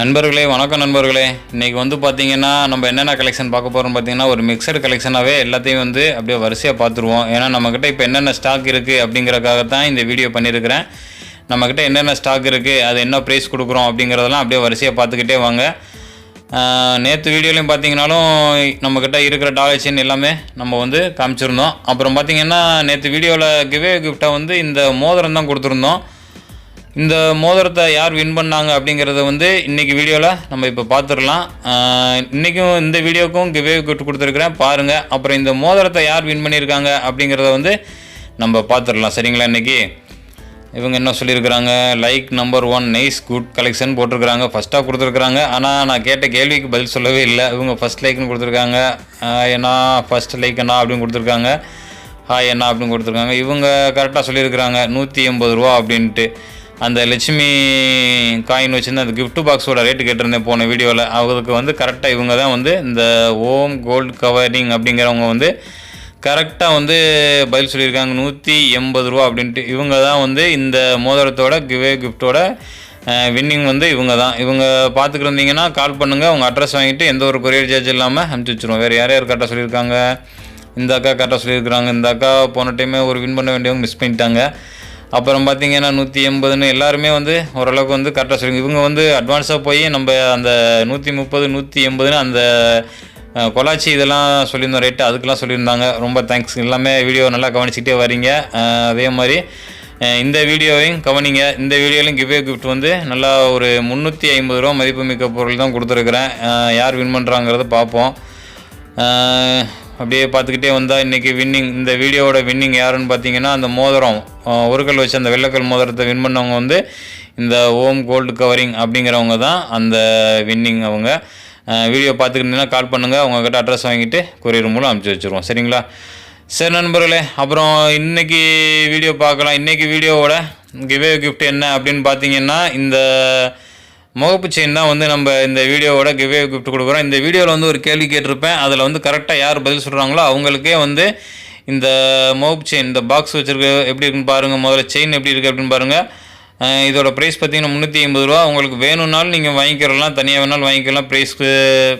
நண்பர்களே வணக்கம் நண்பர்களே. இன்றைக்கி வந்து பார்த்திங்கன்னா நம்ம என்னென்ன கலெக்ஷன் பார்க்க போகிறோம் பார்த்தீங்கன்னா ஒரு மிக்சடு கலெக்ஷனாகவே எல்லாத்தையும் வந்து அப்படியே வரிசையாக பார்த்துருவோம். ஏன்னா நம்மக்கிட்ட இப்போ என்னென்ன ஸ்டாக் இருக்குது அப்படிங்கிறக்காக தான் இந்த வீடியோ பண்ணியிருக்கிறேன். நம்மக்கிட்ட என்னென்ன ஸ்டாக் இருக்குது அது என்ன ப்ரைஸ் கொடுக்குறோம் அப்படிங்கிறதெல்லாம் அப்படியே வரிசையாக பார்த்துக்கிட்டே வாங்க. நேற்று வீடியோலையும் பார்த்தீங்கனாலும் நம்மக்கிட்ட இருக்கிற டாலர் செயின் எல்லாமே நம்ம வந்து காமிச்சிருந்தோம். அப்புறம் பார்த்தீங்கன்னா நேற்று வீடியோவில் கிவே கிஃப்ட்டை வந்து இந்த மோதிரம் தான் கொடுத்துருந்தோம். இந்த மோதிரத்தை யார் வின் பண்ணாங்க அப்படிங்கிறத வந்து இன்றைக்கி வீடியோவில் நம்ம இப்போ பார்த்துடலாம் இன்றைக்கும் இந்த வீடியோக்கும் கிவே கிஃப்ட் கொடுத்துருக்குறேன். பாருங்கள் அப்புறம் இந்த மோதிரத்தை யார் வின் பண்ணியிருக்காங்க அப்படிங்கிறத வந்து நம்ம பார்த்துடலாம் சரிங்களா இன்றைக்கி இவங்க என்ன சொல்லியிருக்கிறாங்க? Like number one nice good collection போட்டிருக்கிறாங்க. ஃபஸ்ட்டாக கொடுத்துருக்குறாங்க. ஆனால் நான் கேட்ட கேள்விக்கு பதில் சொல்லவே இல்லை. இவங்க ஃபஸ்ட் லைக்னு கொடுத்துருக்காங்க. ஏன்னா ஃபஸ்ட் லைக் என்ன அப்படின்னு கொடுத்துருக்காங்க. ஹாய் என்ன அப்படின்னு கொடுத்துருக்காங்க. இவங்க கரெக்டாக சொல்லியிருக்கிறாங்க. நூற்றி எண்பது ரூபா அப்படின்ட்டு. அந்த லட்சுமி காயின் வச்சுருந்து அந்த கிஃப்ட் பாக்ஸோட ரேட்டு கேட்டிருந்தேன் போன வீடியோவில் அவங்களுக்கு வந்து கரெக்டாக இவங்க தான் வந்து இந்த ஓம் கோல்டு கவரிங் அப்படிங்கிறவங்க வந்து கரெக்டாக வந்து பதில் சொல்லியிருக்காங்க. நூற்றி எண்பது ரூபா அப்படின்ட்டு. இவங்க தான் வந்து இந்த மோதிரத்தோட கிவே கிஃப்ட்டோட வின்னிங் வந்து இவங்க தான். இவங்க பார்த்துக்கிருந்தீங்கன்னா கால் பண்ணுங்கள் உங்கள் அட்ரஸ் வாங்கிட்டு எந்த ஒரு கொரியர் சார்ஜ் இல்லாமல் அனுப்பிச்சி வச்சுருவோம். வேறு யார் யார் கரெக்டாக சொல்லியிருக்காங்க? இந்த அக்கா கரெக்டாக சொல்லியிருக்கிறாங்க. இந்த அக்கா போன டைமே ஒரு வின் பண்ண வேண்டியவங்க மிஸ் பண்ணிட்டாங்க. அப்புறம் பார்த்தீங்கன்னா நூற்றி எண்பதுன்னு எல்லாருமே வந்து ஓரளவுக்கு வந்து கரெக்டாக சொல்லுங்க. இவங்க வந்து அட்வான்ஸாக போய் நம்ம அந்த நூற்றி முப்பது நூற்றி எண்பதுன்னு அந்த கொலாச்சி இதெல்லாம் சொல்லியிருந்தோம். ரேட்டு அதுக்கெல்லாம் சொல்லியிருந்தாங்க. ரொம்ப தேங்க்ஸ் எல்லாமே வீடியோ நல்லா கவனிச்சிக்கிட்டே வரீங்க. அதே மாதிரி இந்த வீடியோவையும் கவனிங்க. இந்த வீடியோலையும் கிவே கிஃப்ட் வந்து நல்லா ஒரு முந்நூற்றி ஐம்பது ரூபா மதிப்புமிக்க பொருள் தான் கொடுத்துருக்குறேன். யார் வின் பண்ணுறாங்கிறத பார்ப்போம். அப்படியே பார்த்துக்கிட்டே வந்தால் இன்றைக்கி வின்னிங் இந்த வீடியோவோட வின்னிங் யாருன்னு பார்த்தீங்கன்னா அந்த மோதிரம் ஒருக்கல் வச்சு அந்த வெள்ளைக்கல் மோதிரத்தை வின் பண்ணவங்க வந்து இந்த ஓம் கோல்டு கவரிங் அப்படிங்கிறவங்க தான் அந்த வின்னிங் அவங்க. வீடியோ பார்த்துக்கிட்டீங்கன்னா கால் பண்ணுங்கள் அவங்கக்கிட்ட அட்ரஸ் வாங்கிட்டு கொரியர் மூலம் அனுப்பிச்சி வச்சுருவோம். சரிங்களா? சரி நண்பர்களே அப்புறம் இன்றைக்கி வீடியோ பார்க்கலாம். இன்றைக்கி வீடியோவோட கிவே கிஃப்ட் என்ன அப்படின்னு பார்த்தீங்கன்னா இந்த முகப்பு செயின் தான் வந்து நம்ம இந்த வீடியோவோட கிவே கிஃப்ட் கொடுக்குறோம். இந்த வீடியோவில் வந்து ஒரு கேள்வி கேட்டிருப்பேன். அதில் வந்து கரெக்டாக யார் பதில் சொல்கிறாங்களோ அவங்களுக்கே வந்து இந்த முகப்பு செயின் இந்த பாக்ஸ் வச்சுருக்க எப்படி இருக்குன்னு பாருங்கள் முதல்ல செயின் எப்படி இருக்குது அப்படின்னு பாருங்கள் இதோட ப்ரைஸ் பார்த்தீங்கன்னா முந்நூற்றி ஐம்பது ரூபா. உங்களுக்கு வேணும்னாலும் நீங்கள் வாங்கிக்கிறலாம். தனியாக வேணாலும் வாங்கிக்கலாம். ப்ரைஸ்க்கு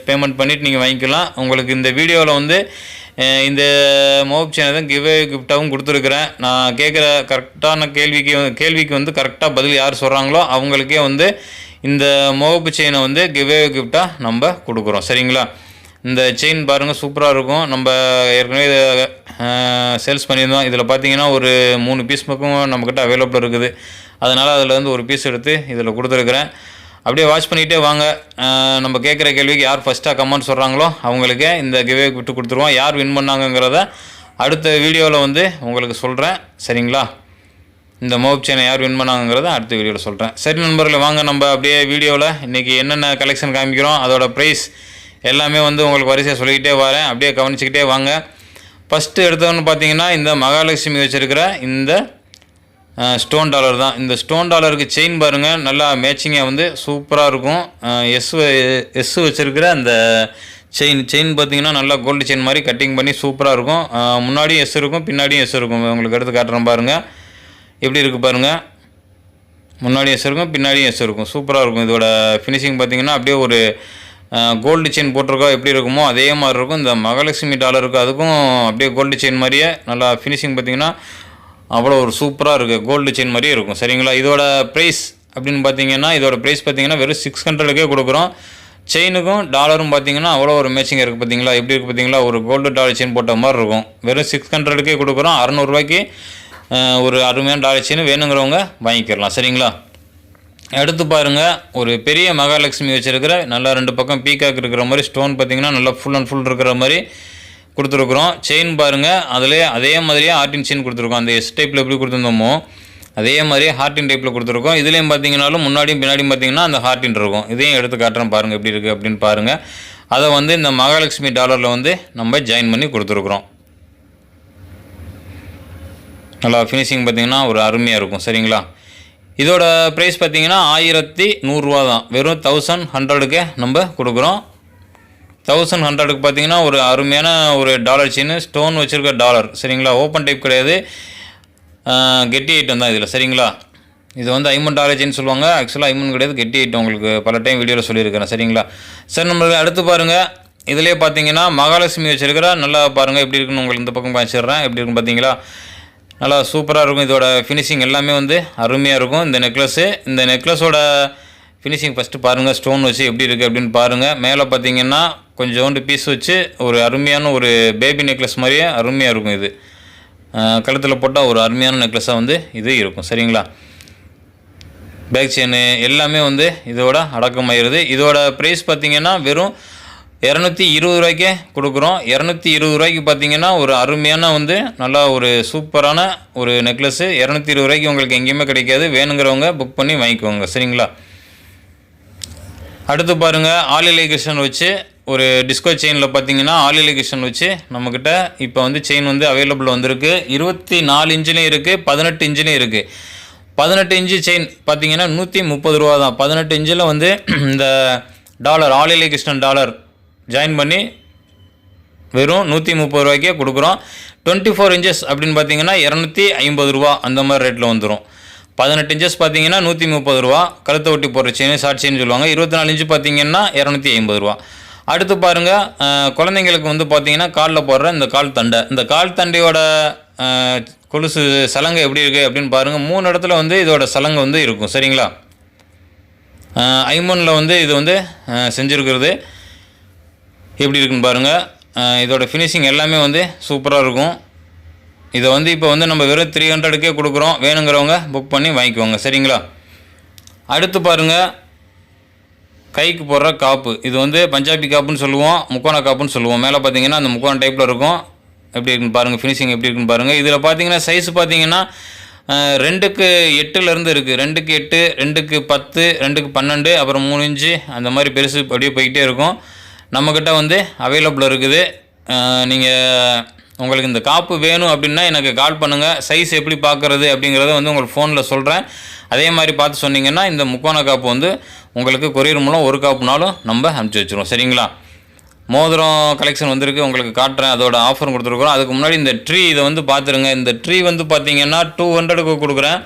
பேமெண்ட் பண்ணிவிட்டு நீங்கள் வாங்கிக்கலாம். உங்களுக்கு இந்த வீடியோவில் வந்து இந்த மோப் சேனல் தான் கிவ்வே கிஃப்டாகவும் கொடுத்துருக்குறேன். நான் கேட்குற கரெக்டான கேள்விக்கு கேள்விக்கு வந்து கரெக்டாக பதில் யார் சொல்கிறாங்களோ அவங்களுக்கே வந்து இந்த முகப்பு செயினை வந்து கிவே கிஃப்டாக நம்ம கொடுக்குறோம். சரிங்களா? இந்த செயின் பாருங்கள் சூப்பராக இருக்கும். நம்ம ஏற்கனவே இதை சேல்ஸ் பண்ணியிருந்தோம். இதில் பார்த்தீங்கன்னா ஒரு மூணு பீஸ் பக்கம் நம்மக்கிட்ட அவைலபிள் இருக்குது. அதனால் அதில் வந்து ஒரு பீஸ் எடுத்து இதில் கொடுத்துருக்குறேன். அப்படியே வாட்ச் பண்ணிகிட்டே வாங்க. நம்ம கேட்குற கேள்விக்கு யார் ஃபஸ்ட்டாக கமெண்ட் சொல்கிறாங்களோ அவங்களுக்கு இந்த கிவே விட்டு கொடுத்துருவோம். யார் வின் பண்ணாங்கங்கிறத அடுத்த வீடியோவில் வந்து உங்களுக்கு சொல்கிறேன் சரிங்களா? இந்த மோப் சேனை யார் வின் பண்ணாங்கிறத அடுத்த வீடியோவில் சொல்கிறேன் சரி நண்பர்களை வாங்க நம்ம அப்படியே வீடியோவில் இன்றைக்கி என்னென்ன கலெக்ஷன் காமிக்கிறோம் அதோட ப்ரைஸ் எல்லாமே வந்து உங்களுக்கு வரிசையாக சொல்லிக்கிட்டே வரேன். அப்படியே கவனிச்சிக்கிட்டே வாங்க. ஃபஸ்ட்டு எடுத்தோன்னு பார்த்தீங்கன்னா இந்த மகாலட்சுமி வச்சுருக்கிற இந்த ஸ்டோன் டாலர் தான். இந்த ஸ்டோன் டாலருக்கு செயின் பாருங்கள் நல்லா மேட்சிங்காக வந்து சூப்பராக இருக்கும். எஸ் எஸ் வச்சுருக்கிற அந்த செயின் செயின் பார்த்தீங்கன்னா நல்லா கோல்டு செயின் மாதிரி கட்டிங் பண்ணி சூப்பராக இருக்கும். முன்னாடியும் எஸ் இருக்கும் பின்னாடியும் எஸ் இருக்கும். உங்களுக்கு எடுத்து காட்டுறேன் பாருங்கள் எப்படி இருக்குது பாருங்கள் முன்னாடி எஸ் இருக்கும் பின்னாடியும் எஸ் இருக்கும் சூப்பராக இருக்கும். இதோட ஃபினிஷிங் பார்த்தீங்கன்னா அப்படியே ஒரு கோல்டு செயின் போட்டிருக்கோம் எப்படி இருக்குமோ அதே மாதிரி இருக்கும். இந்த மகாலட்சுமி டாலருக்கு அதுக்கும் அப்படியே கோல்டு செயின் மாதிரியே நல்லா ஃபினிஷிங் பார்த்தீங்கன்னா அவ்வளோ ஒரு சூப்பராக இருக்குது கோல்டு செயின் மாதிரியே இருக்கும். சரிங்களா? இதோட ப்ரைஸ் அப்படின்னு பார்த்தீங்கன்னா இதோட ப்ரைஸ் பார்த்தீங்கன்னா வெறும் சிக்ஸ் ஹண்ட்ரடுக்கே கொடுக்குறோம். செயினுக்கும் டாலரும் பார்த்தீங்கன்னா அவ்வளோ ஒரு மேட்சிங் இருக்குது பார்த்தீங்களா? எப்படி இருக்குது பார்த்தீங்களா? ஒரு கோல்டு டாலர் செயின் போட்ட மாதிரி இருக்கும். வெறும் சிக்ஸ் ஹண்ட்ரடுக்கே கொடுக்குறோம். அறநூறுரூவாய்க்கு ஒரு அருமையான டாலர் வேணுங்கிறவங்க வாங்கிக்கிறலாம் சரிங்களா? அடுத்து பாருங்கள் ஒரு பெரிய மகாலட்சுமி வச்சுருக்கிற நல்லா ரெண்டு பக்கம் பீக்காக் இருக்கிற மாதிரி ஸ்டோன் பார்த்தீங்கன்னா நல்லா ஃபுல் அண்ட் ஃபுல் இருக்கிற மாதிரி கொடுத்துருக்குறோம். செயின் பாருங்கள் அதிலே அதே மாதிரியே ஹார்டின் செயின் கொடுத்துருக்கோம். அந்த எஸ் டைப்பில் எப்படி கொடுத்துருந்தோமோ அதே மாதிரியே ஹார்டின் டைப்பில் கொடுத்துருக்கோம். இதுலேயும் பார்த்தீங்கன்னாலும் முன்னாடியும் பின்னாடியும் பார்த்தீங்கன்னா அந்த ஹார்டின் இருக்கும். இதையும் எடுத்து காட்டுறேன் பாருங்கள் எப்படி இருக்குது அப்படின்னு பாருங்கள் அதை வந்து இந்த மகாலட்சுமி டாலரில் வந்து நம்ம ஜாயின் பண்ணி கொடுத்துருக்குறோம். நல்லா ஃபினிஷிங் பார்த்தீங்கன்னா ஒரு அருமையாக இருக்கும் சரிங்களா? இதோட ப்ரைஸ் பார்த்தீங்கன்னா ஆயிரத்தி நூறுரூவா தான். வெறும் தௌசண்ட் ஹண்ட்ரடுக்கே நம்ம கொடுக்குறோம். தௌசண்ட் ஹண்ட்ரடுக்கு பார்த்தீங்கன்னா ஒரு அருமையான ஒரு டாலர் செயின் ஸ்டோன் வச்சுருக்க டாலர் சரிங்களா? ஓப்பன் டைப் கிடையாது. கெட்டி ஐட்டம் தான் இதில் சரிங்களா? இது வந்து ஐமன் டாலர் சொல்லுவாங்க. ஆக்சுவலாக ஐமன் கிடையாது கெட்டி ஐட்டம் உங்களுக்கு பல டைம் வீடியோவில் சொல்லியிருக்கிறேன் சரிங்களா? சார் நம்மளுக்கு அடுத்து பாருங்கள் இதுலேயே பார்த்தீங்கன்னா மகாலட்சுமி வச்சுருக்கிற நல்லா பாருங்கள் எப்படி இருக்குன்னு உங்களுக்கு இந்த பக்கம் காய்ச்சிடுறேன் எப்படி இருக்குன்னு பார்த்தீங்களா? நல்லா சூப்பராக இருக்கும். இதோட ஃபினிஷிங் எல்லாமே வந்து அருமையாக இருக்கும். இந்த நெக்லஸ்ஸு இந்த நெக்லஸோட ஃபினிஷிங் ஃபஸ்ட்டு பாருங்கள் ஸ்டோன் வச்சு எப்படி இருக்குது அப்படின்னு பாருங்கள் மேலே பார்த்தீங்கன்னா கொஞ்சோண்டு பீஸ் வச்சு ஒரு அருமையான ஒரு பேபி நெக்லஸ் மாதிரியே அருமையாக இருக்கும் இது. கழுத்தில் போட்டால் ஒரு அருமையான நெக்லஸாக வந்து இது இருக்கும். சரிங்களா? பேக் செயின் எல்லாமே வந்து இதோட அடக்கமாயிருது. இதோட ப்ரைஸ் பார்த்தீங்கன்னா வெறும் இரநூத்தி இருபது ரூபாய்க்கே கொடுக்குறோம். இரநூத்தி இருபது ரூபாய்க்கு பார்த்தீங்கன்னா ஒரு அருமையான வந்து நல்லா ஒரு சூப்பரான ஒரு நெக்லஸ்ஸு இரநூத்தி இருபது ரூபாய்க்கு உங்களுக்கு எங்கேயுமே கிடைக்காது. வேணுங்கிறவங்க புக் பண்ணி வாங்கிக்கோங்க. சரிங்களா? அடுத்து பாருங்கள் ஆலிலை கிருஷ்ணன் வச்சு ஒரு டிஸ்கோ செயினில் பார்த்தீங்கன்னா ஆலிலை கிருஷ்ணன் வச்சு நம்மக்கிட்ட இப்போ வந்து செயின் வந்து அவைலபிள் வந்திருக்கு. இருபத்தி நாலு இன்ச்சிலையும் இருக்குது பதினெட்டு இன்ச்சிலையும் இருக்குது பதினெட்டு இன்ச்சு செயின் பார்த்தீங்கன்னா நூற்றி முப்பது ரூபா தான் பதினெட்டு இன்ச்சில் வந்து இந்த டாலர் ஆலிலை கிருஷ்ணன் டாலர் ஜாயின் பண்ணி வெறும் நூற்றி முப்பது ரூபாய்க்கே கொடுக்குறோம். டுவெண்ட்டி ஃபோர் இன்ச்சஸ் அப்படின்னு பார்த்தீங்கன்னா இரநூத்தி ஐம்பது ரூபா அந்த மாதிரி ரேட்டில் வந்துடும் பதினெட்டு இன்ச்சஸ் பார்த்தீங்கன்னா நூற்றி முப்பது ரூபா. கழுத்தை ஒட்டி போடுற செயின் ஷார்ட் செயின் சொல்லுவாங்க. இருபத்தி நாலு இன்ச்சு பார்த்தீங்கன்னா இரநூத்தி ஐம்பது ரூபா. அடுத்து பாருங்கள் குழந்தைங்களுக்கு வந்து பார்த்தீங்கன்னா காலில் போடுற இந்த கால் தண்டை. இந்த கால் தண்டையோட கொலுசு சலங்கை எப்படி இருக்குது அப்படின்னு பாருங்கள் மூணு இடத்துல வந்து இதோட சலங்கை வந்து இருக்கும். சரிங்களா? ஐமனில் வந்து இது வந்து செஞ்சுருக்கிறது. எப்படி இருக்குன்னு பாருங்கள் இதோடய இதோட ஃபினிஷிங் எல்லாமே வந்து சூப்பராக இருக்கும். இதை வந்து இப்போ வந்து நம்ம வெறும் த்ரீ ஹண்ட்ரடுக்கே கொடுக்குறோம். வேணுங்கிறவங்க புக் பண்ணி வாங்கிக்கோங்க. சரிங்களா? அடுத்து பாருங்கள் கைக்கு போடுற காப்பு. இது வந்து பஞ்சாபி காப்புன்னு சொல்லுவோம். முக்கோண காப்புன்னு சொல்லுவோம். மேலே பார்த்தீங்கன்னா அந்த முக்கோண டைப்பில் இருக்கும். எப்படி இருக்குன்னு பாருங்கள் ஃபினிஷிங் எப்படி இருக்குன்னு பாருங்கள் இதில் பார்த்தீங்கன்னா சைஸ் பார்த்தீங்கன்னா ரெண்டுக்கு எட்டுலேருந்து இருக்குது ரெண்டுக்கு எட்டு ரெண்டுக்கு பத்து ரெண்டுக்கு பன்னெண்டு அப்புறம் மூணு இன்ச்சு அந்த மாதிரி பெருசு அப்படியே போய்கிட்டே இருக்கும். நம்மக்கிட்ட வந்து அவைலபிள் இருக்குது. நீங்கள் உங்களுக்கு இந்த காப்பு வேணும் அப்படின்னா எனக்கு கால் பண்ணுங்கள் சைஸ் எப்படி பார்க்குறது அப்படிங்கிறத வந்து உங்களுக்கு ஃபோனில் சொல்கிறேன் அதே மாதிரி பார்த்து சொன்னீங்கன்னா இந்த முக்கோண காப்பு வந்து உங்களுக்கு கொரியர் மூலம் ஒரு காப்புனாலும் நம்ம அனுப்பிச்சி வச்சுருவோம். சரிங்களா? மோதிரம் கலெக்ஷன் வந்திருக்கு. உங்களுக்கு காட்டுறேன். அதோட ஆஃபர் கொடுத்துருக்குறோம். அதுக்கு முன்னாடி இந்த ட்ரீ இதை வந்து பார்த்துருங்க. இந்த ட்ரீ வந்து பார்த்தீங்கன்னா டூ ஹண்ட்ரடுக்கு கொடுக்குறேன்.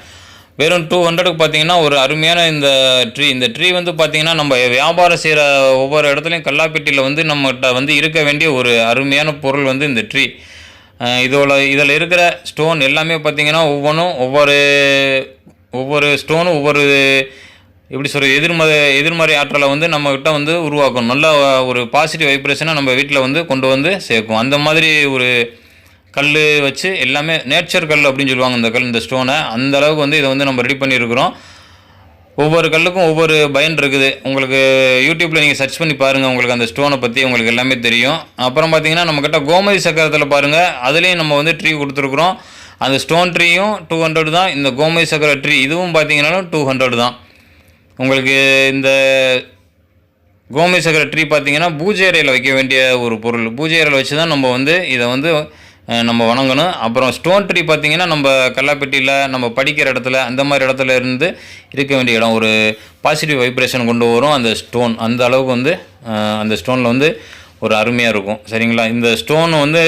வெறும் டூ ஹண்ட்ரடுக்கு பார்த்தீங்கன்னா ஒரு அருமையான இந்த ட்ரீ இந்த ட்ரீ வந்து பார்த்தீங்கன்னா நம்ம வியாபாரம் செய்கிற ஒவ்வொரு இடத்துலையும் கல்லாப்பெட்டியில் வந்து நம்மகிட்ட வந்து இருக்க வேண்டிய ஒரு அருமையான பொருள் வந்து இந்த ட்ரீ இதோட இதில் இருக்கிற ஸ்டோன் எல்லாமே பார்த்தீங்கன்னா ஒவ்வொன்றும் ஒவ்வொரு ஒவ்வொரு ஸ்டோனும் ஒவ்வொரு எப்படி சொல்கிறது எதிர்மறை எதிர்மறை ஆற்றலை வந்து நம்மக்கிட்ட வந்து உருவாக்கும். நல்ல ஒரு பாசிட்டிவ் வைப்ரேஷனை நம்ம வீட்டில் வந்து கொண்டு வந்து சேர்க்கும். அந்த மாதிரி ஒரு கல் வச்சு எல்லாமே நேச்சர் கல் அப்படின்னு சொல்லுவாங்க இந்த கல் இந்த ஸ்டோனை அந்த அளவுக்கு வந்து இதை வந்து நம்ம ரெடி பண்ணியிருக்கிறோம். ஒவ்வொரு கல்லுக்கும் ஒவ்வொரு பயன் இருக்குது. உங்களுக்கு யூடியூப்பில் நீங்கள் சர்ச் பண்ணி பாருங்கள் உங்களுக்கு அந்த ஸ்டோனை பற்றி உங்களுக்கு எல்லாமே தெரியும். அப்புறம் பார்த்தீங்கன்னா நம்மக்கிட்ட கோமதி சக்கரத்தில் பாருங்கள் அதுலேயும் நம்ம வந்து ட்ரீ கொடுத்துருக்குறோம். அந்த ஸ்டோன் ட்ரீயும் டூ ஹண்ட்ரட் தான். இந்த கோமதி சக்கர ட்ரீ இதுவும் பார்த்தீங்கன்னாலும் டூ ஹண்ட்ரட் தான். உங்களுக்கு இந்த கோமதி சக்கர ட்ரீ பார்த்தீங்கன்னா பூஜை அறையில் வைக்க வேண்டிய ஒரு பொருள். பூஜை அறையில் வச்சு தான் நம்ம வந்து இதை வந்து நம்ம வணங்கணும். அப்புறம் ஸ்டோன் ட்ரீ பார்த்தீங்கன்னா நம்ம கல்லாப்பெட்டியில் நம்ம படிக்கிற இடத்துல அந்த மாதிரி இடத்துல இருந்து இருக்க வேண்டிய இடம். ஒரு பாசிட்டிவ் வைப்ரேஷன் கொண்டு வரும் அந்த ஸ்டோன் அந்த அளவுக்கு வந்து அந்த ஸ்டோனில் வந்து ஒரு அருமையாக இருக்கும். சரிங்களா? இந்த ஸ்டோன் வந்து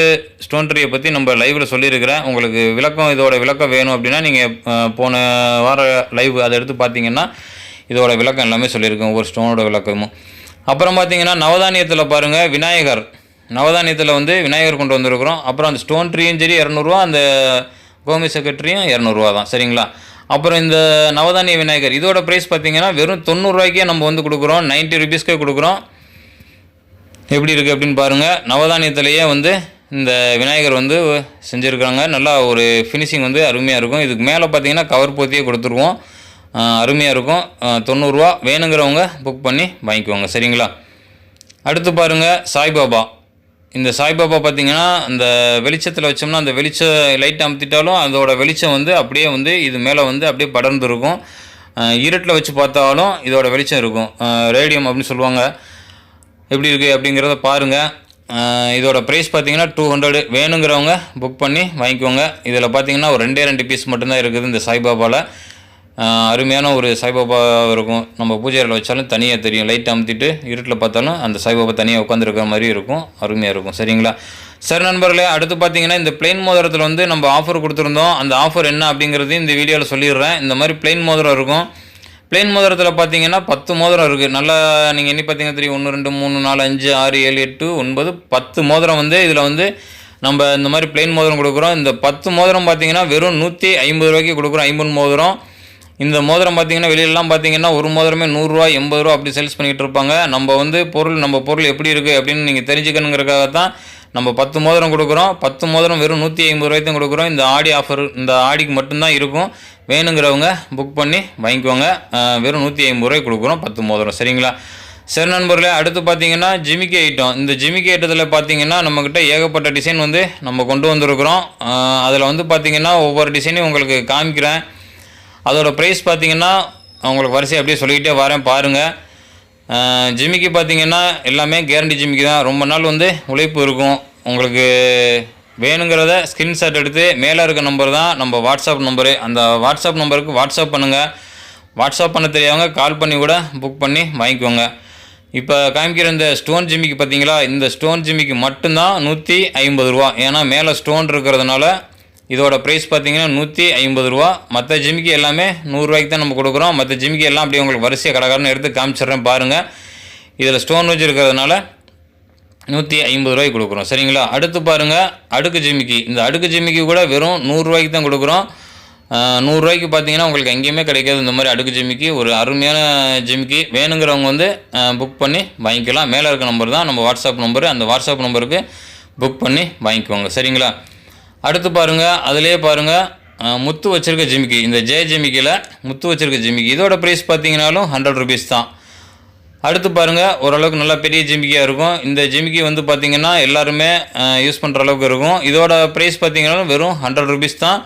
ஸ்டோன் ட்ரீயை பற்றி நம்ம லைவில் சொல்லியிருக்கிறேன். உங்களுக்கு விளக்கம் இதோட விளக்கம் வேணும் அப்படின்னா நீங்கள் போன வார லைவ் அதை எடுத்து பார்த்தீங்கன்னா இதோட விளக்கம் எல்லாமே சொல்லியிருக்கோம். ஒவ்வொரு ஸ்டோனோட விளக்கமும். அப்புறம் பார்த்தீங்கன்னா நவதானியத்தில் பாருங்கள் விநாயகர். நவதானியத்தில் வந்து விநாயகர் கொண்டு வந்திருக்கிறோம். அப்புறம் அந்த ஸ்டோன் ட்ரீயும் சரி இரநூறுவா. அந்த கோமி செக்ரட்டரியும் இரநூறுவா தான். சரிங்களா? அப்புறம் இந்த நவதானிய விநாயகர் இதோட ப்ரைஸ் பார்த்தீங்கன்னா வெறும் தொண்ணூறுரூவாய்க்கே நம்ம வந்து கொடுக்குறோம். நைன்ட்டி ருபீஸ்க்கே கொடுக்குறோம். எப்படி இருக்குது அப்படின்னு பாருங்கள் நவதானியத்திலேயே வந்து இந்த விநாயகர் வந்து செஞ்சுருக்காங்க. நல்லா ஒரு ஃபினிஷிங் வந்து அருமையாக இருக்கும். இதுக்கு மேலே பார்த்தீங்கன்னா கவர் போத்தியே கொடுத்துருவோம். அருமையாக இருக்கும். தொண்ணூறுரூவா வேணுங்கிறவங்க புக் பண்ணி வாங்கிக்குவாங்க சரிங்களா? அடுத்து பாருங்கள் சாய்பாபா. இந்த சாய்பாபா பார்த்தீங்கன்னா அந்த வெளிச்சத்தில் வச்சோம்னா அந்த வெளிச்சம் லைட் அமுத்திட்டாலும் அதோட வெளிச்சம் வந்து அப்படியே வந்து இது மேலே வந்து அப்படியே படர்ந்து இருக்கும் இருட்டில் வச்சு பார்த்தாலும் இதோட வெளிச்சம் இருக்கும். ரேடியம் அப்படின்னு சொல்லுவாங்க. எப்படி இருக்குது அப்படிங்கிறத பாருங்கள் இதோட ப்ரைஸ் பார்த்தீங்கன்னா டூ ஹண்ட்ரடு வேணுங்கிறவங்க புக் பண்ணி வாங்கிக்கோங்க. இதில் பார்த்தீங்கன்னா ஒரு ரெண்டே ரெண்டு பீஸ் மட்டும்தான் இருக்குது இந்த சாய்பாபாவில் அருமையான ஒரு சாய்பாபா இருக்கும். நம்ம பூஜை அறையில் வச்சாலும் தனியாக தெரியும். லைட் அமுத்திட்டு இருட்டில் பார்த்தாலும் அந்த சாய்பாபா தனியாக உட்காந்துருக்கிற மாதிரி இருக்கும். அருமையாக இருக்கும். சரிங்களா? சரி நண்பர்களே அடுத்து பார்த்தீங்கன்னா இந்த பிளெயின் மோதிரத்தில் வந்து நம்ம ஆஃபர் கொடுத்துருந்தோம். அந்த ஆஃபர் என்ன அப்படிங்கிறதையும் இந்த வீடியோவில் சொல்லிடுறேன். இந்த மாதிரி பிளெயின் மோதிரம் இருக்கும். பிளெயின் மோதிரத்தில் பார்த்தீங்கன்னா பத்து மோதிரம் இருக்குது நல்லா நீங்கள் என்ன பார்த்தீங்கன்னா தெரியும். ஒன்று ரெண்டு மூணு நாலு அஞ்சு ஆறு ஏழு எட்டு ஒன்பது பத்து மோதிரம் வந்து இதில் வந்து நம்ம இந்த மாதிரி பிளெயின் மோதிரம் கொடுக்குறோம். இந்த பத்து மோதிரம் பார்த்தீங்கன்னா வெறும் நூற்றி ஐம்பது ரூபாய்க்கு கொடுக்குறோம். ஐம்பது மோதிரம். இந்த மோதிரம் பார்த்தீங்கன்னா வெளியிலலாம் பார்த்தீங்கன்னா ஒரு மோதிரமே நூறுரூவா எண்பது ரூபா அப்படி சேல்ஸ் பண்ணிகிட்டு இருப்பாங்க. நம்ம வந்து பொருள் நம்ம பொருள் எப்படி இருக்குது அப்படின்னு நீங்கள் தெரிஞ்சுக்கணுங்கிறக்காக தான் நம்ம பத்து மோதிரம் கொடுக்குறோம். பத்து மோதிரம் வெறும் நூற்றி ஐம்பது ரூபாய்க்கும் கொடுக்குறோம். இந்த ஆடி ஆஃபர் இந்த ஆடிக்கு மட்டும்தான் இருக்கும். வேணுங்கிறவங்க புக் பண்ணி வாங்கிக்கோங்க. வெறும் நூற்றி ஐம்பது ரூபாய்க்கு கொடுக்குறோம் பத்து மோதிரம். சரிங்களா? சரி நண்பர்களே அடுத்து பார்த்தீங்கன்னா ஜிமிக்கி ஐட்டம் இந்த ஜிமிக்கி ஐட்டத்தில் பார்த்தீங்கன்னா நம்மக்கிட்ட ஏகப்பட்ட டிசைன் வந்து நம்ம கொண்டு வந்திருக்கிறோம். அதில் வந்து பார்த்தீங்கன்னா ஒவ்வொரு டிசைனையும் உங்களுக்கு காமிக்கிறேன். அதோடய ப்ரைஸ் பார்த்தீங்கன்னா உங்களுக்கு வரிசை அப்படியே சொல்லிக்கிட்டே வரேன் பாருங்கள் ஜிம்மிக்கு பார்த்தீங்கன்னா எல்லாமே கேரண்டி ஜிமிக்கி தான். ரொம்ப நாள் வந்து உழைப்பு இருக்கும். உங்களுக்கு வேணுங்கிறத ஸ்க்ரீன்ஷாட் எடுத்து மேலே இருக்க நம்பர் தான் நம்ம வாட்ஸ்அப் நம்பரு அந்த வாட்ஸ்அப் நம்பருக்கு வாட்ஸ்அப் பண்ணுங்கள் வாட்ஸ்அப் பண்ண தெரியாதவங்க கால் பண்ணி கூட புக் பண்ணி வாங்கிக்கோங்க. இப்போ காமிக்கிற இந்த ஸ்டோன் ஜிம்மிக்கு பார்த்தீங்களா இந்த ஸ்டோன் ஜிம்மிக்கு மட்டும்தான் நூற்றி ஐம்பது ரூபா. ஏன்னா மேலே ஸ்டோன் இருக்கிறதுனால இதோட ப்ரைஸ் பார்த்தீங்கன்னா நூற்றி ஐம்பது ரூபா. மற்ற ஜிமிக்கு எல்லாமே நூறுரூவாய்க்கு தான் நம்ம கொடுக்குறோம். மற்ற ஜிமிக்கு எல்லாம் அப்படியே உங்களுக்கு வரிசையை கடைக்காரன்னு எடுத்து காமிச்சிடுறேன் பாருங்கள் இதில் ஸ்டோன் வச்சுருக்கிறதுனால நூற்றி ஐம்பது ரூபாய்க்கு கொடுக்குறோம். சரிங்களா? அடுத்து பாருங்கள் அடுக்கு ஜிமிக்கி இந்த அடுக்கு ஜிமிக்கி கூட வெறும் நூறுரூவாய்க்கு தான் கொடுக்குறோம். நூறுரூவாய்க்கு பார்த்தீங்கன்னா உங்களுக்கு எங்கேயுமே கிடைக்காது. இந்த மாதிரி அடுக்கு ஜிமிக்கி ஒரு அருமையான ஜிமிக்கி வேணுங்கிறவங்க வந்து புக் பண்ணி வாங்கிக்கலாம். மேலே இருக்க நம்பர் தான் நம்ம வாட்ஸ்அப் நம்பரு அந்த வாட்ஸ்அப் நம்பருக்கு புக் பண்ணி வாங்கிக்கோங்க. சரிங்களா? அடுத்து பாருங்கள் அதிலே பாருங்கள் முத்து வச்சிருக்க ஜிமிக்கி. இந்த ஜெய ஜிமிக்கியில் முத்து வச்சிருக்க ஜிமிக்கி. இதோட ப்ரைஸ் பார்த்தீங்கனாலும் ஹண்ட்ரட் ருபீஸ் தான். அடுத்து பாருங்கள் ஓரளவுக்கு நல்லா பெரிய ஜிமிக்கியாக இருக்கும். இந்த ஜிமிக்கி வந்து பார்த்தீங்கன்னா எல்லாருமே யூஸ் பண்ணுற அளவுக்கு இருக்கும். இதோட ப்ரைஸ் பார்த்தீங்கனாலும் வெறும் ஹண்ட்ரட் ருபீஸ் தான்.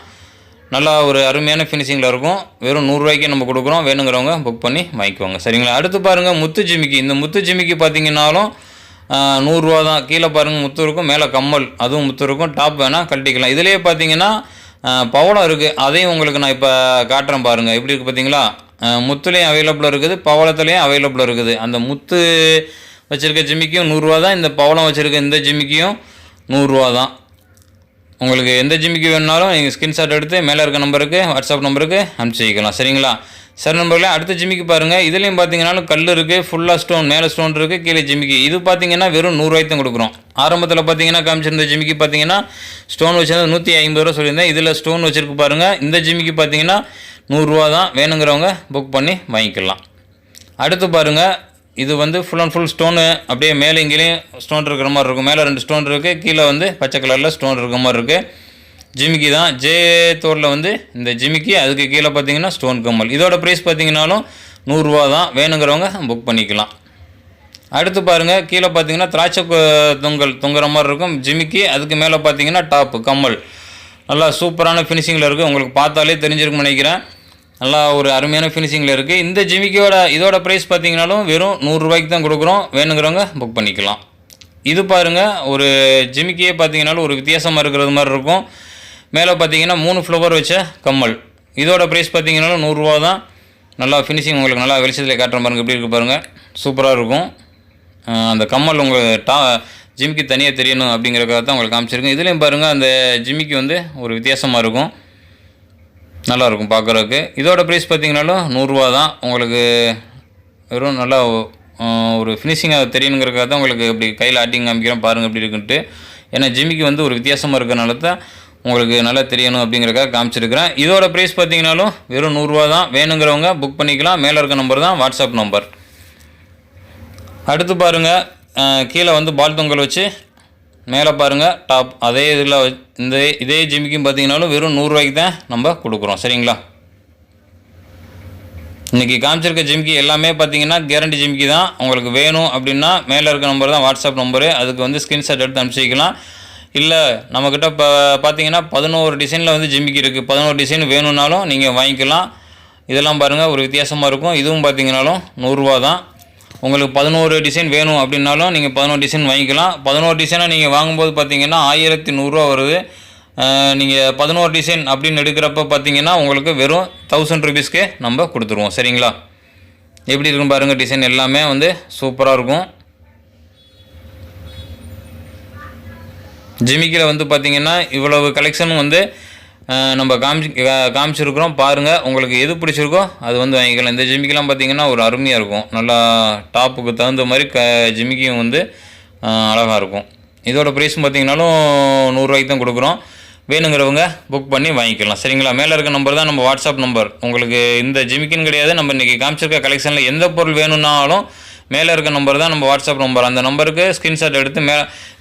நல்லா ஒரு அருமையான ஃபினிஷிங்கில் இருக்கும். வெறும் நூறுரூவாய்க்கு நம்ம கொடுக்குறோம். வேணுங்கிறவங்க புக் பண்ணி வாங்கிக்குவாங்க சரிங்களா? அடுத்து பாருங்கள் முத்து ஜிமிக்கி. இந்த முத்து ஜிமிக்கி பார்த்தீங்கன்னாலும் நூறுரூவா தான். கீழே பாருங்கள் முத்து இருக்கும் மேலே கம்மல். அதுவும் முத்து இருக்கும் டாப் வேணால் கழட்டிக்கலாம். இதுலேயே பார்த்தீங்கன்னா பவளம் இருக்குது அதையும் உங்களுக்கு நான் இப்போ காட்டுறேன் பாருங்கள் எப்படி இருக்குது பார்த்தீங்களா? முத்துலேயும் அவைலபிளாக இருக்குது பவளத்துலேயும் அவைலபிளாக இருக்குது. அந்த முத்து வச்சுருக்க ஜிமிக்கியும் நூறுரூவா தான். இந்த பவளம் வச்சுருக்க இந்த ஜிமிக்கியும் நூறுரூவா தான். உங்களுக்கு எந்த ஜிம்மிக்கு வேணுனாலும் நீங்கள் ஸ்கிரீன்ஷாட் எடுத்து மேலே இருக்க நம்பருக்கு வாட்ஸ்அப் நம்பருக்கு அனுப்பிச்சி வைக்கலாம். சரிங்களா? சரி நண்பர்களே அடுத்த ஜிமிக்கு பாருங்கள் இதுலேயும் பார்த்தீங்கன்னாலும் கல் இருக்குது ஃபுல்லாக ஸ்டோன் மேலே ஸ்டோன் இருக்குது கீழே ஜிமிக்கி. இது பார்த்தீங்கன்னா வெறும் நூறுரூவாய்த்தும் கொடுக்குறோம். ஆரம்பத்தில் பார்த்தீங்கன்னா காமிச்சிருந்த ஜிமிக்கி பார்த்தீங்கன்னா ஸ்டோன் வச்சுருந்தா நூற்றி ஐம்பது ரூபா சொல்லியிருந்தேன். இதில் ஸ்டோன் வச்சுருக்கு பாருங்கள் இந்த ஜிமிக்கி பார்த்தீங்கன்னா நூறுரூவா தான் வேணுங்கிறவங்க புக் பண்ணி வாங்கிக்கலாம். அடுத்து பாருங்கள் இது வந்து ஃபுல் அண்ட் ஃபுல் ஸ்டோனு அப்படியே மேலே இங்கேயும் ஸ்டோன் இருக்கிற மாதிரி இருக்கும். மேலே ரெண்டு ஸ்டோன் இருக்குது கீழே வந்து பச்சை கலரில் ஸ்டோன் இருக்கிற மாதிரி இருக்குது ஜிமிக்கி தான். ஜே தோரில் வந்து இந்த ஜிமிக்கி அதுக்கு கீழே பார்த்தீங்கன்னா ஸ்டோன் கம்மல் இதோட ப்ரைஸ் பார்த்தீங்கன்னாலும் நூறுரூவா தான். வேணுங்கிறவங்க புக் பண்ணிக்கலாம். அடுத்து பாருங்கள் கீழே பார்த்தீங்கன்னா திராட்சை தொங்கல் தொங்குற மாதிரி இருக்கும். ஜிமிக்கி அதுக்கு மேலே பார்த்தீங்கன்னா டாப்பு கம்மல் நல்லா சூப்பரான ஃபினிஷிங்கில் இருக்குது உங்களுக்கு பார்த்தாலே தெரிஞ்சிருக்கும் நினைக்கிறேன். நல்லா ஒரு அருமையான ஃபினிஷிங்கில் இருக்குது இந்த ஜிமிக்கியோட இதோட ப்ரைஸ் பார்த்தீங்கனாலும் வெறும் நூறுரூவாய்க்கு தான் கொடுக்குறோம். வேணுங்கிறவங்க புக் பண்ணிக்கலாம். இது பாருங்கள் ஒரு ஜிமிக்கியே பார்த்தீங்கனாலும் ஒரு வித்தியாசமாக இருக்கிறது மாதிரி இருக்கும். மேலே பார்த்தீங்கன்னா மூணு ஃப்ளவர் வச்ச கம்மல். இதோட ப்ரைஸ் பார்த்தீங்கனாலும் நூறுரூவா தான். நல்லா ஃபினிஷிங் உங்களுக்கு நல்லா வெளிச்சத்தில் காட்டுற பாருங்க எப்படி இருக்கு பாருங்கள் சூப்பராக இருக்கும். அந்த கம்மல் உங்கள் டா ஜிமிக்கி தனியாக தெரியணும் அப்படிங்கிறக்காக தான் உங்களுக்கு காமிச்சிருக்கேன். இதுலேயும் பாருங்கள் அந்த ஜிமிக்கி வந்து ஒரு வித்தியாசமாக இருக்கும். நல்லாயிருக்கும் பார்க்குறதுக்கு. இதோட ப்ரைஸ் பார்த்தீங்கனாலும் நூறுரூவா தான். உங்களுக்கு வெறும் நல்லா ஒரு ஃபினிஷிங்காக தெரியணுங்கிறக்காக தான் உங்களுக்கு இப்படி கையில் ஆட்டிங் காமிக்கிறோம் பாருங்கள் எப்படி இருக்குன்ட்டு. ஏன்னா ஜிமிக்கி வந்து ஒரு வித்தியாசமாக இருக்கிறனால தான் உங்களுக்கு நல்லா தெரியணும் அப்படிங்கிறக்காக காமிச்சிருக்கிறேன். இதோட ப்ரைஸ் பார்த்தீங்கனாலும் வெறும் நூறுரூவா தான். வேணுங்கிறவங்க புக் பண்ணிக்கலாம். மேலே இருக்க நம்பர் தான் வாட்ஸ்அப் நம்பர் அடுத்து பாருங்கள் கீழே வந்து பால் தொங்கல் வச்சு மேலே பாருங்கள் டாப் அதே இதில் இந்த இதே ஜிமிக்கும் பார்த்தீங்கனாலும் வெறும் நூறுரூவாய்க்கு தான் நம்ம கொடுக்குறோம். சரிங்களா? இன்றைக்கி காமிச்சிருக்க ஜிமிக்கி எல்லாமே பார்த்தீங்கன்னா கேரண்டி ஜிமிக்கி தான். உங்களுக்கு வேணும் அப்படின்னா மேலே இருக்க நம்பர் தான் வாட்ஸ்அப் நம்பரு அதுக்கு வந்து ஸ்க்ரீன்ஷாட் எடுத்து அனுப்பிச்சிக்கலாம் இல்லை நம்மக்கிட்ட இப்போ பார்த்தீங்கன்னா பதினோரு டிசைனில் வந்து ஜிமிக்கி இருக்குது பதினோரு டிசைன் வேணும்னாலும் நீங்கள் வாங்கிக்கலாம். இதெல்லாம் பாருங்கள் ஒரு வித்தியாசமாக இருக்கும். இதுவும் பார்த்தீங்கன்னாலும் நூறுரூவா தான். உங்களுக்கு பதினோரு டிசைன் வேணும் அப்படின்னாலும் நீங்கள் பதினோரு டிசைன் வாங்கிக்கலாம். பதினோரு டிசைனை நீங்கள் வாங்கும்போது பார்த்தீங்கன்னா ஆயிரத்தி நூறுரூவா வருது. நீங்கள் பதினோரு டிசைன் அப்படின்னு எடுக்கிறப்ப பார்த்தீங்கன்னா உங்களுக்கு வெறும் தௌசண்ட் ருபீஸ்க்கு நம்ம கொடுத்துருவோம். சரிங்களா? எப்படி இருக்கும் பாருங்கள் டிசைன் எல்லாமே வந்து சூப்பராக இருக்கும். ஜிமிக்கில் வந்து பார்த்தீங்கன்னா இவ்வளவு கலெக்ஷனும் வந்து நம்ம காமிச்சு காமிச்சிருக்கிறோம். பாருங்கள் உங்களுக்கு எது பிடிச்சிருக்கோ அது வந்து வாங்கிக்கலாம். இந்த ஜிமிக்கெலாம் பார்த்தீங்கன்னா ஒரு அருமையாக இருக்கும். நல்லா டாப்புக்கு தகுந்த மாதிரி க ஜிமிக்கியும் வந்து அழகாக இருக்கும். இதோட ப்ரைஸ் பார்த்தீங்கன்னாலும் நூறுரூவாய்க்கு தான் கொடுக்குறோம். வேணுங்கிறவங்க புக் பண்ணி வாங்கிக்கலாம். சரிங்களா? மேலே இருக்க நம்பர் தான் நம்ம வாட்ஸ்அப் நம்பர் உங்களுக்கு இந்த ஜிமிக்கின்னு கிடையாது. நம்ம இன்றைக்கி காமிச்சிருக்க கலெக்ஷனில் எந்த பொருள் வேணும்னாலும் மேலே இருக்க நம்பர் தான் நம்ம வாட்ஸ்அப் நம்பர் அந்த நம்பருக்கு ஸ்க்ரீன்ஷாட் எடுத்து மே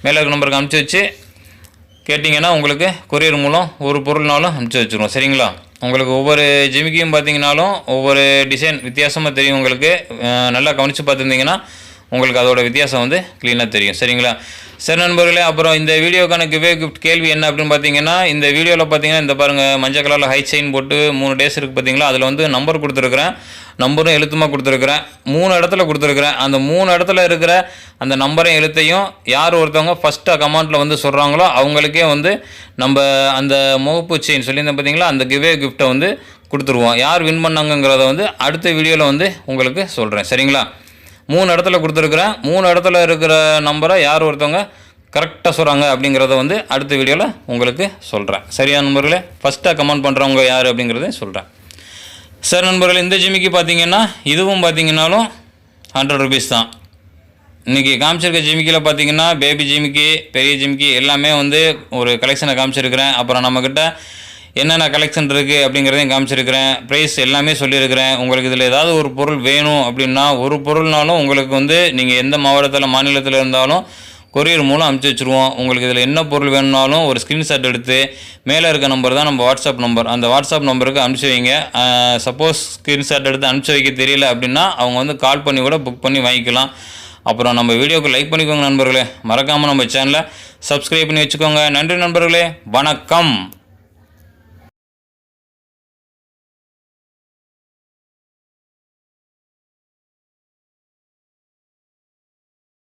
மேலே இருக்க நம்பருக்கு அனுப்பிச்சி வச்சு கேட்டிங்கன்னா உங்களுக்கு கொரியர் மூலம் ஒரு பொருள்னாலும் அனுப்பிச்சி வச்சுருவோம். சரிங்களா? உங்களுக்கு ஒவ்வொரு ஜிமிக்கியும் பார்த்தீங்கனாலும் ஒவ்வொரு டிசைன் வித்தியாசமாக தெரியும் உங்களுக்கு. நல்லா கவனித்து பார்த்துருந்தீங்கன்னா உங்களுக்கு அதோட வித்தியாசம் வந்து க்ளீனாக தெரியும். சரிங்களா? சரி நண்பர்களே அப்புறம் இந்த வீடியோக்கான கிவே கிஃப்ட் கேள்வி என்ன அப்படின்னு பார்த்தீங்கன்னா இந்த வீடியோவில் பார்த்தீங்கன்னா இந்த பாருங்கள் மஞ்சள் கலரில் ஹை செயின் போட்டு மூணு டேஸ் இருக்குது பார்த்தீங்களா? அதில் வந்து நம்பர் கொடுத்துருக்குறேன். நம்பரும் எழுத்துமாக கொடுத்துருக்குறேன். மூணு இடத்துல கொடுத்துருக்குறேன். அந்த மூணு இடத்துல இருக்கிற அந்த நம்பரையும் எழுத்தையும் யார் ஒருத்தவங்க ஃபஸ்ட்டு கமெண்ட்டில் வந்து சொல்கிறாங்களோ அவங்களுக்கே வந்து நம்ம அந்த முகப்பு செயின் சொல்லியிருந்தேன் பார்த்தீங்களா? அந்த கிவே கிஃப்ட்டை வந்து கொடுத்துருவோம். யார் வின் பண்ணாங்கங்கிறத வந்து அடுத்த வீடியோவில் வந்து உங்களுக்கு சொல்கிறேன் சரிங்களா? மூணு இடத்துல கொடுத்துருக்குறேன். மூணு இடத்துல இருக்கிற நம்பரை யார் ஒருத்தவங்க கரெக்டாக சொல்கிறாங்க அப்படிங்கிறத வந்து அடுத்த வீடியோவில் உங்களுக்கு சொல்கிறேன் சரியா நண்பர்களே? ஃபஸ்ட்டாக கமெண்ட் பண்ணுறவங்க யார் அப்படிங்கிறத சொல்கிறேன் சார் நண்பர்கள் இந்த ஜிமிக்கு பார்த்தீங்கன்னா இதுவும் பார்த்தீங்கன்னாலும் ஹண்ட்ரட் ருபீஸ் தான். இன்றைக்கி காமிச்சிருக்க ஜிமிக்கியில் பார்த்தீங்கன்னா பேபி ஜிமிக்கி பெரிய ஜிமிக்கி எல்லாமே வந்து ஒரு கலெக்ஷனை காமிச்சிருக்கிறேன். அப்புறம் நம்மக்கிட்ட என்னென்ன கலெக்ஷன் இருக்குது அப்படிங்கிறதையும் காமிச்சிருக்கிறேன். ப்ரைஸ் எல்லாமே சொல்லியிருக்கிறேன். உங்களுக்கு இதில் ஏதாவது ஒரு பொருள் வேணும் அப்படின்னா ஒரு பொருள்னாலும் உங்களுக்கு வந்து நீங்கள் எந்த மாவட்டத்தில் மாநிலத்தில் இருந்தாலும் கொரியர் மூலம் அனுப்பிச்சி வச்சுருவோம். உங்களுக்கு இதில் என்ன பொருள் வேணும்னாலும் ஒரு ஸ்க்ரீன்ஷாட் எடுத்து மேலே இருக்க நம்பர் தான் நம்ம வாட்ஸ்அப் நம்பர் அந்த வாட்ஸ்அப் நம்பருக்கு அனுப்பிச்சி வைங்க. சப்போஸ் ஸ்க்ரீன்ஷாட் எடுத்து அனுப்பிச்சி வைக்க தெரியல அப்படின்னா அவங்க வந்து கால் பண்ணி கூட புக் பண்ணி வாங்கிக்கலாம். அப்புறம் நம்ம வீடியோக்கு லைக் பண்ணிக்கோங்க நண்பர்களே. மறக்காமல் நம்ம சேனலை சப்ஸ்கிரைப் பண்ணி வச்சுக்கோங்க. நன்றி நண்பர்களே. வணக்கம்.